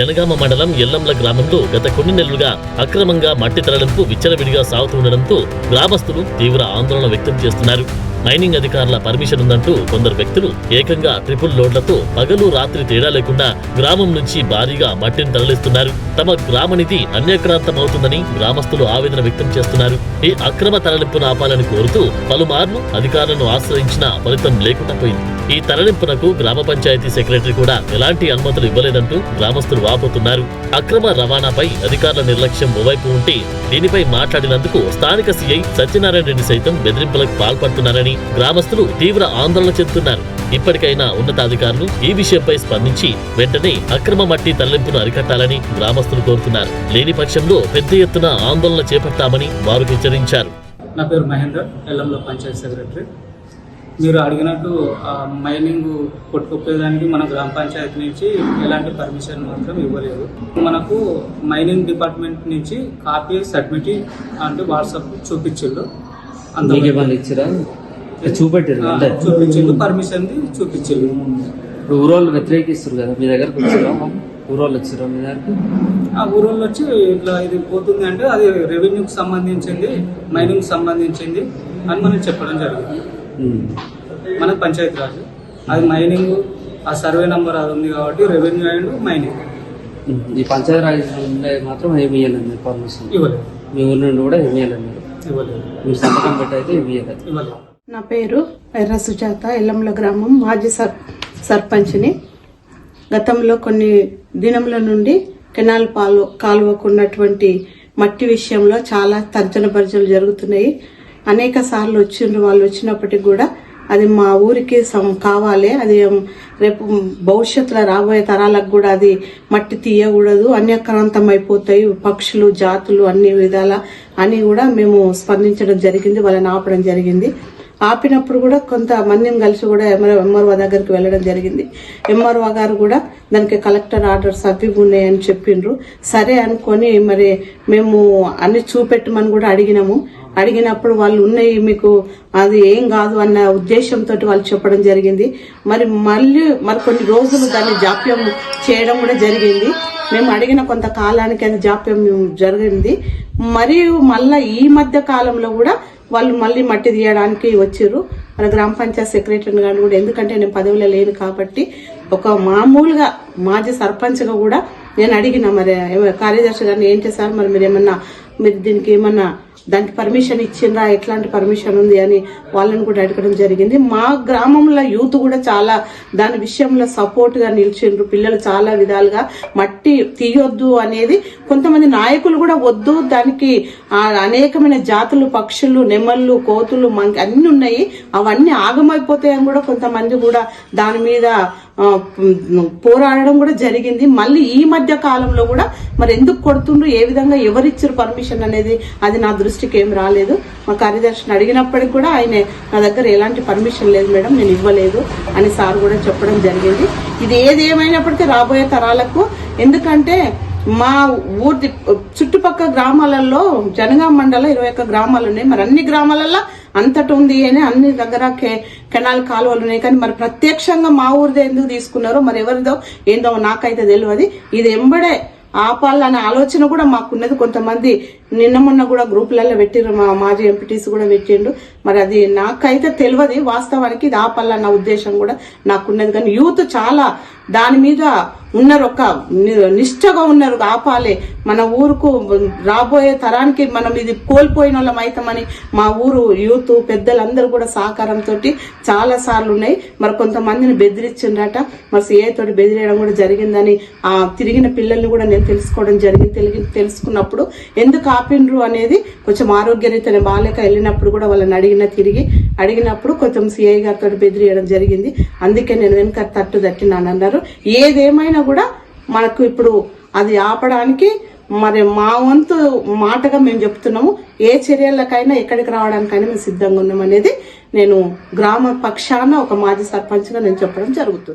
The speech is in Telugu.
జనగామ మండలం ఎల్లంల గ్రామంలో గత కొన్ని నెలలుగా అక్రమంగా మట్టి తరలింపు విచ్చలవిడిగా సాగుతుండడంతో గ్రామస్తులు తీవ్ర ఆందోళన వ్యక్తం చేస్తున్నారు. మైనింగ్ అధికారుల పర్మిషన్ ఉందంటూ కొందరు వ్యక్తులు ఏకంగా ట్రిపుల్ లోడ్లతో పగలు రాత్రి తేడా లేకుండా గ్రామం నుంచి భారీగా మట్టిని తరలిస్తున్నారు. తమ గ్రామనిధి అన్యక్రాంతమవుతుందని గ్రామస్తులు ఆవేదన వ్యక్తం చేస్తున్నారు. ఈ అక్రమ తరలింపును ఆపాలని కోరుతూ పలుమార్లు అధికారులను ఆశ్రయించిన ఫలితం లేకుండా పోయింది. ఈ తరలింపునకు గ్రామ పంచాయతీ సెక్రటరీ కూడా ఎలాంటి అనుమతులు ఇవ్వలేదంటూ గ్రామస్తులు వాపోతున్నారు. అక్రమ రవాణాపై అధికారుల నిర్లక్ష్యం ఓవైపు ఉంటే దీనిపై మాట్లాడినందుకు స్థానిక సీఐ సత్యనారాయణ రెడ్డి సైతం బెదిరింపులకు పాల్పడుతున్నారని గ్రామస్తులు తీవ్ర ఆందోళన చెందుతున్నారు. ఇప్పటికైనా ఉన్నతాధికారులు ఈ విషయంపై స్పందించి వెంటనే అక్రమ మట్టి తరలింపును అరికట్టాలని గ్రామస్తులు కోరుతున్నారు. లేని పక్షంలో పెద్ద ఎత్తున ఆందోళన చేపట్టామని వారు హెచ్చరించారు. నా పేరు మహేందర్ ఎల్లంలో పంచాయత్ సెక్రటరీ. మీరు అడిగినట్టు ఆ, మైనింగ్ కొట్టుకుపోయేదానికి మన గ్రామ పంచాయతీ నుంచి ఎలాంటి పర్మిషన్ మాత్రం ఇవ్వలేదు. మనకు మైనింగ్ డిపార్ట్మెంట్ నుంచి కాపీ సబ్మిట్ అంటే వాట్సాప్ చూపించిండు. మీకు ఏమన్నా ఇచ్చిరా? చూపెట్టారు అంటే చూపించిండు పర్మిషన్ చూపించిండు. ఇప్పుడు ఊరోళ్ళు వ్యతిరేకిస్తారు కదా మీ దగ్గరకు వచ్చిరా? ఊరోళ్ళు వచ్చిరా మీ దగ్గరకు? ఆ ఊరోళ్ళు వచ్చి ఇట్లా ఇది పోతుంది అంటే అది రెవెన్యూకి సంబంధించింది మైనింగ్ సంబంధించింది అని మనం చెప్పడం జరిగింది. మన పంచాయతీ రాజ్. అది మైనింగ్ ఆ సర్వే నంబర్ అది ఉంది కాబట్టి రెవెన్యూ అండ్ మైనింగ్. ఈ పంచాయతీ రాజ్ నుండి మాత్రం ఏమి ఇవ్వలేదు పర్మిషన్. ఇవ్వలేదు. మీ ఊరి నుండి కూడా ఏమి ఇవ్వలేదు. మీరు ఇవ్వలేదు. మీరు సంతకం పెట్టి అయితే ఏమి ఇవ్వలేదు. ఇవ్వలేదు. నా పేరు ఎర్ర సుజాత ఎల్లంల గ్రామం మాజీ సర్ సర్పంచ్ని. గతంలో కొన్ని దినముల నుండి కెనాల్ పాలు కాలువకు ఉన్నటువంటి మట్టి విషయంలో చాలా తర్జన భర్జనలు జరుగుతున్నాయి. అనేక సార్లు వచ్చిండ్రు వాళ్ళు వచ్చినప్పటికి కూడా అది మా ఊరికి సం- కావాలి. అది రేపు భవిష్యత్తులో రాబోయే తరాలకు కూడా అది మట్టి తీయకూడదు. అన్యక్రాంతం అయిపోతాయి పక్షులు జాతులు అన్ని విధాల అని కూడా మేము స్పందించడం జరిగింది వాళ్ళని ఆపడం జరిగింది. ఆపినప్పుడు కూడా కొంత మన్యం కలిసి కూడా ఎంఆర్ ఎంఆర్ఓ దగ్గరికి వెళ్ళడం జరిగింది. ఎంఆర్ఓ గారు కూడా దానికి కలెక్టర్ ఆర్డర్స్ అవి ఉన్నాయని చెప్పిండ్రు సరే అనుకొని మరి మేము అన్ని చూపెట్టమని కూడా అడిగినాము. అడిగినప్పుడు వాళ్ళు ఉన్నాయి మీకు అది ఏం కాదు అన్న ఉద్దేశంతో వాళ్ళు చెప్పడం జరిగింది. మరి మళ్ళీ మరి కొన్ని రోజులు దాన్ని జాప్యం చేయడం కూడా జరిగింది. మేము అడిగిన కొంత కాలానికి అది జాప్యం జరిగింది. మరియు మళ్ళా ఈ మధ్య కాలంలో కూడా వాళ్ళు మళ్ళీ మట్టి తీయడానికి వచ్చారు. మన గ్రామ పంచాయత్ సెక్రటరీ గారు కూడా ఎందుకంటే నేను పదవిలో లేను కాబట్టి ఒక మామూలుగా మాజీ సర్పంచ్గా కూడా నేను అడిగిన మరి కార్యదర్శి గారిని ఏంటి సార్ మరి మీరు ఏమన్నా మీరు దీనికి ఏమన్నా దానికి పర్మిషన్ ఇచ్చిండ్రా ఎట్లాంటి పర్మిషన్ ఉంది అని వాళ్ళని కూడా అడగడం జరిగింది. మా గ్రామంలో యూత్ కూడా చాలా దాని విషయంలో సపోర్ట్గా నిలిచిండ్రు. పిల్లలు చాలా విధాలుగా మట్టి తీయొద్దు అనేది కొంతమంది నాయకులు కూడా వద్దు దానికి అనేకమైన జాతులు పక్షులు నెమళ్ళు కోతులు మంకి అన్నీ ఉన్నాయి. అవన్నీ ఆగమైపోతాయని కూడా కొంతమంది కూడా దాని మీద పోరాడడం కూడా జరిగింది. మళ్ళీ ఈ మధ్య కాలంలో కూడా మరి ఎందుకు కొడుతుండ్రు? ఏ విధంగా ఎవరిచ్చారు పర్మిషన్ అనేది? అది నా దృష్టికి ఏం రాలేదు. మా కార్యదర్శిని అడిగినప్పటికి కూడా ఆయన నా దగ్గర ఎలాంటి పర్మిషన్ లేదు మేడం నేను ఇవ్వలేదు అని సార్ కూడా చెప్పడం జరిగింది. ఇది ఏది ఏమైనప్పటికీ రాబోయే తరాలకు ఎందుకంటే మా ఊరి చుట్టుపక్కల గ్రామాలలో జనగాం మండలం ఇరవై ఒక్క గ్రామాలు ఉన్నాయి. మరి అన్ని గ్రామాలలో అంతటి ఉంది అని అన్ని దగ్గర కె- కెనాల్ కాలువలు ఉన్నాయి. కానీ మరి ప్రత్యక్షంగా మా ఊరిదే ఎందుకు తీసుకున్నారో మరి ఎవరిదో ఏందో నాకైతే తెలియదు ఇది ఎంబడే ఆపాలనే ఆలోచన కూడా మాకున్నది. కొంతమంది నిన్న మొన్న కూడా గ్రూపులలో పెట్టిరు మా మాజీ ఎంపీటీస్ కూడా పెట్టిండు. మరి అది నాకైతే తెలియదు వాస్తవానికి ఇది ఆపాలన్న ఉద్దేశం కూడా నాకున్నది. కానీ యూత్ చాలా దాని మీద ఉన్నారు ఒక నిష్ఠగా ఉన్నారు ఆపాలి. మన ఊరుకు రాబోయే తరానికి మనం ఇది కోల్పోయిన వాళ్ళం అవుతామని మా ఊరు యూత్ పెద్దలందరూ కూడా సహకారంతో చాలా సార్లు ఉన్నాయి. మరి కొంతమందిని బెదిరించిండట మరి సిఐ బెదిరేయడం కూడా జరిగిందని ఆ తిరిగిన పిల్లల్ని కూడా నేను తెలుసుకోవడం జరిగింది తెలిగి తెలుసుకున్నప్పుడు. ఎందుకు ఆపిండ్రు అనేది కొంచెం ఆరోగ్యరీత్యా బాలేక వెళ్ళినప్పుడు కూడా వాళ్ళని అడిగిన తిరిగి అడిగినప్పుడు కొంచెం సిఐ గారితో బెదిరియడం జరిగింది. అందుకే నేను వెనుక తట్టు తట్టినాను అన్నారు ఏదేమైనా కూడా మనకు ఇప్పుడు అది ఆపడానికి మరి మా వంతు మాటగా మేము చెప్తున్నాము. ఏ చర్యలకైనా ఎక్కడికి రావడానికైనా మేము సిద్ధంగా ఉన్నాం అనేది నేను గ్రామ పక్షాన ఒక మాజీ సర్పంచ్గా నేను చెప్పడం జరుగుతుంది.